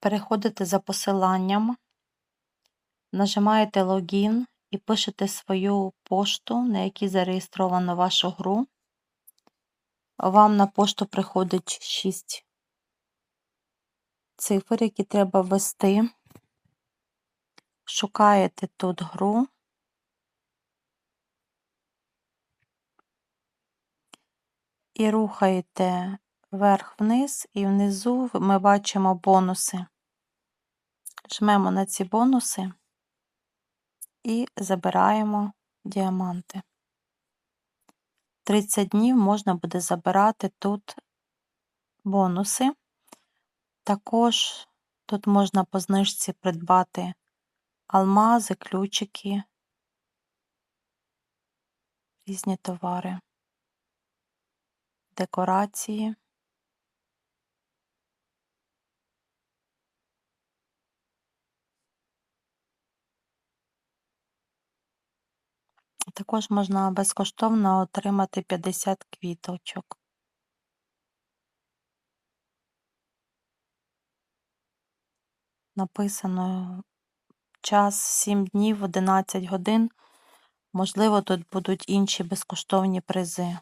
переходите за посиланням, нажимаєте логін і пишете свою пошту, на якій зареєстровано вашу гру. Вам на пошту приходить 6 цифр, які треба ввести. Шукаєте тут гру. І рухаєте вверх-вниз, і внизу ми бачимо бонуси. Жмемо на ці бонуси і забираємо діаманти. 30 днів можна буде забирати тут бонуси. Також тут можна по знижці придбати алмази, ключики, різні товари, декорації. Також можна безкоштовно отримати 50 квіточок. Написано час 7 днів, 11 годин. Можливо, тут будуть інші безкоштовні призи.